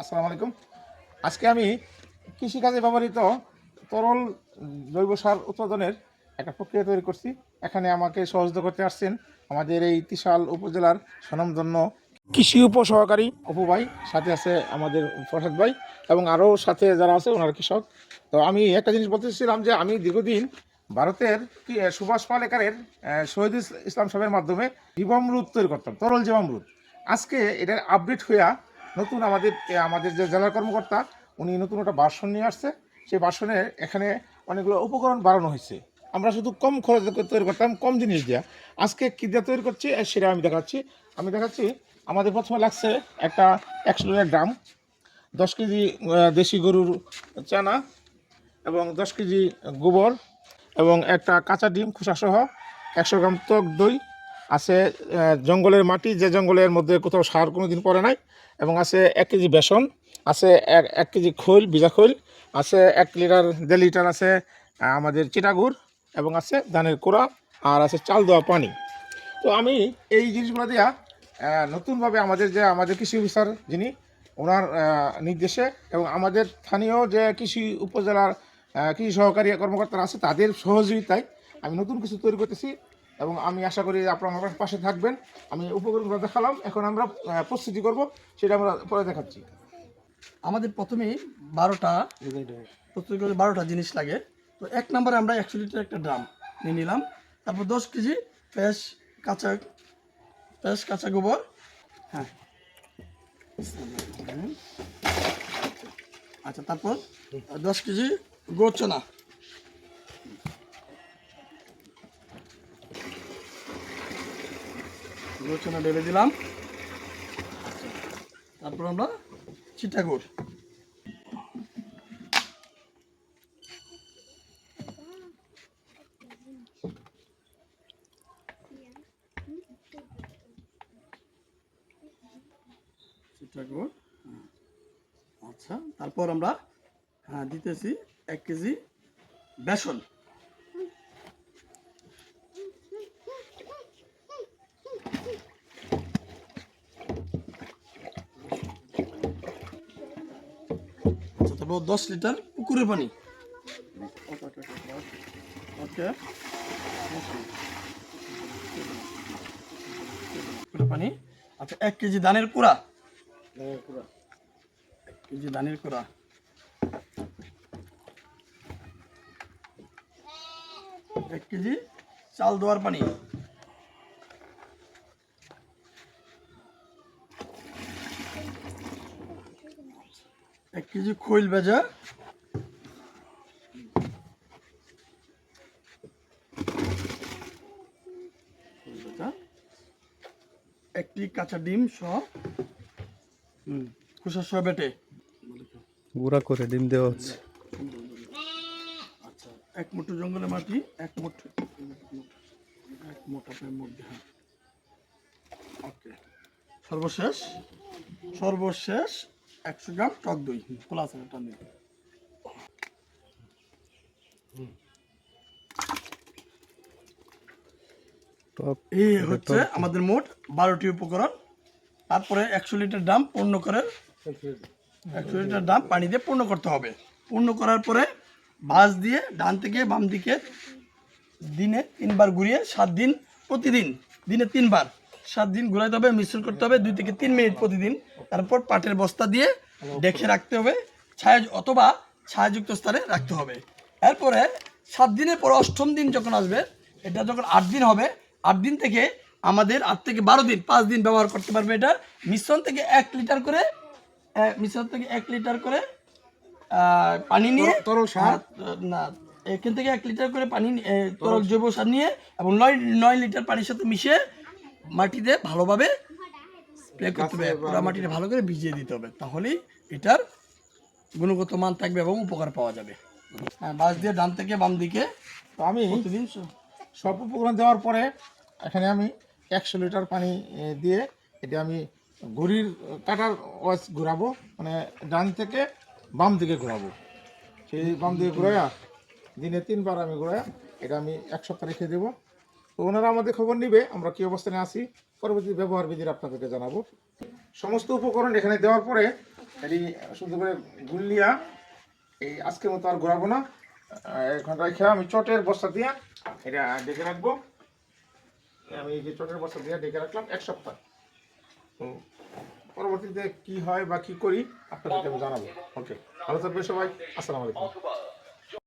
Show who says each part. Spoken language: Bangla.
Speaker 1: আসসালামু আলাইকুম। আজকে আমি কৃষিকাজে ব্যবহৃত তরল জৈব সার উৎপাদনের একটা প্রক্রিয়া তৈরি করছি। এখানে আমাকে সহযোগিতা করতে আসছেন আমাদের এই তিশাল উপজেলার স্বনামধন্য কৃষি উপসহকারী অপু ভাই, সাথে আছে আমাদের প্রসাদ ভাই এবং আরও সাথে যারা আছে ওনারা কৃষক। তো আমি একটা জিনিস বলতে চাইছিলাম যে আমি দীর্ঘদিন ভারতের সুভাষ পালেকারের শহীদ ইসলাম সাহেবের মাধ্যমে জীবামৃত তৈরি করতাম, তরল জীবামৃত আজকে এটার আপডেট হইয়া নতুন আমাদের আমাদের যে জেলা কর্মকর্তা, উনি নতুন একটা বাসন নিয়ে আসছে। সেই বাসনে এখানে অনেকগুলো উপকরণ বাড়ানো হয়েছে। আমরা শুধু কম খরচে তৈরি করতাম, কম জিনিস দিয়া। আজকে কী দিয়ে তৈরি করছি সেটা আমি দেখাচ্ছি। আমি দেখাচ্ছি, আমাদের প্রথমে লাগছে একটা একশো লিটার ড্রাম, দশ কেজি দেশি গরুর চানা এবং দশ কেজি গোবর এবং একটা কাঁচা ডিম, খোসাসহ একশো গ্রাম টক দই আছে জঙ্গলের মাটি, যে জঙ্গলের মধ্যে কোথাও সার কোনো দিন পড়ে নাই, এবং আছে এক কেজি বেসন, আছে এক এক কেজি খৈল ভিজা খৈল, আছে এক লিটার, দেড় লিটার আছে আমাদের চিটাগুড়, এবং আছে ধানের কোড়া, আর আছে চাল দেওয়া পানি। তো আমি এই জিনিসগুলো দিয়া নতুনভাবে আমাদের যে, আমাদের কৃষি অফিসার যিনি, ওনার নির্দেশে, এবং আমাদের স্থানীয় যে কৃষি উপজেলার কৃষি সহকারী কর্মকর্তারা আছে, তাদের সহযোগিতায় আমি নতুন কিছু তৈরি করতেছি। এবং আমি আশা করি আপনারা আমার পাশে থাকবেন। আমি উপকরণগুলো দেখালাম, এখন আমরা প্রস্তুতি করব, সেটা আমরা পরে দেখাচ্ছি।
Speaker 2: আমাদের প্রথমেই বারোটা, প্রস্তুত করে বারোটা জিনিস লাগে। তো এক নম্বরে আমরা একশো লিটার একটা ড্রাম নিয়ে নিলাম। তারপর দশ কেজি ফ্রেশ কাঁচা ফ্রেশ কাঁচা গোবর। হ্যাঁ। আচ্ছা তারপর দশ কেজি গোচনা। গোচনা ঢেলে দিলাম। তারপর আমরা চিটাগুড় চিটাগুড় হ্যাঁ। আচ্ছা তারপর আমরা হ্যাঁ দিতেছি এক কেজি বেসন। তারপর দশ লিটার পুকুরের পানি। পানি। আচ্ছা এক কেজি ধানের কুড়া। কেজি ধানের কুড়া। এক কেজি চাল দেওয়ার পানি। এক কেজি খৈল ভেজা। একটি কাঁচা ডিম সহ খোসা সহ বেটে।
Speaker 3: গুঁড়া করে ডিম দেওয়া হচ্ছে।
Speaker 2: আচ্ছা এক মুঠো জঙ্গলের মাটি এক মুঠো এক মুঠো আপনার মধ্যে হ্যাঁ। ওকে সর্বশেষ সর্বশেষ একশো গ্রাম টক দই খোলা আছে
Speaker 3: টক
Speaker 2: এই হচ্ছে আমাদের মোট বারোটি উপকরণ। তারপরে একশো লিটার ড্রাম পূর্ণ করে একশো লিটার ড্রাম পানি দিয়ে পূর্ণ করতে হবে। পূর্ণ করার পরে বাঁশ দিয়ে ডান থেকে বাম দিকে দিনে তিনবার ঘুরিয়ে সাত দিন প্রতিদিন দিনে তিনবার। সাত দিন ঘুরাইতে হবে মিশ্রণ করতে হবে দুই থেকে তিন মিনিট প্রতিদিন। তারপর পাটের বস্তা দিয়ে ডেকে রাখতে হবে ছায়া অথবা ছায়াযুক্ত স্থানে রাখতে হবে। এরপরে সাত দিনের পর অষ্টম দিন যখন আসবে এটা যখন আট দিন হবে আট দিন থেকে আমাদের আট থেকে বারো দিন পাঁচ দিন ব্যবহার করতে পারবে এটা। মিশ্রণ থেকে এক লিটার করে মিশ্রণ থেকে এক লিটার করে পানি নিয়ে
Speaker 1: তরল সার?
Speaker 2: না এখান থেকে এক লিটার করে পানি তরল জৈব সার নিয়ে এবং নয় নয় লিটার পানির সাথে মিশিয়ে মাটিতে ভালোভাবে স্প্রে করতে হবে। পুরো মাটিতে ভালো করে ভিজিয়ে দিতে হবে। তাহলেই এটার গুণগত মান থাকবে এবং উপকার পাওয়া যাবে। হ্যাঁ বাস দিয়ে ডান থেকে বাম দিকে
Speaker 1: তো আমি
Speaker 2: প্রতিদিন
Speaker 1: সব উপকরণ দেওয়ার পরে এখানে আমি একশো লিটার পানি দিয়ে এটা আমি ঘড়ির কাটার ওয়াজ ঘোরাবো। মানে ডান থেকে বাম দিকে ঘোরাবো। সেই বাম দিকে ঘুরাইয়া দিনে তিনবার আমি ঘুরাইয়া এটা আমি এক সপ্তাহ রেখে দেবো। তো ওনারা আমাদের খবর নিবে, আমরা কী অবস্থানে আছি, পরবর্তী ব্যবহার বিধির আপনাদেরকে জানাব। সমস্ত উপকরণ এখানে দেওয়ার পরে, এটি সুন্দর করে গুলিয়া এই আজকের মতো আর ঘোরাবো না। এখন রেখে আমি চটের বস্তা দিয়ে এটা ডেকে রাখব। আমি এই যে চটের বস্তা দিয়ে ডেকে রাখলাম এক সপ্তাহ। তো পরবর্তীতে কি হয় বা কি করি, আপনাদেরকে আমি জানাব। ওকে ভালো থাকবে সবাই। আসসালামু আলাইকুম।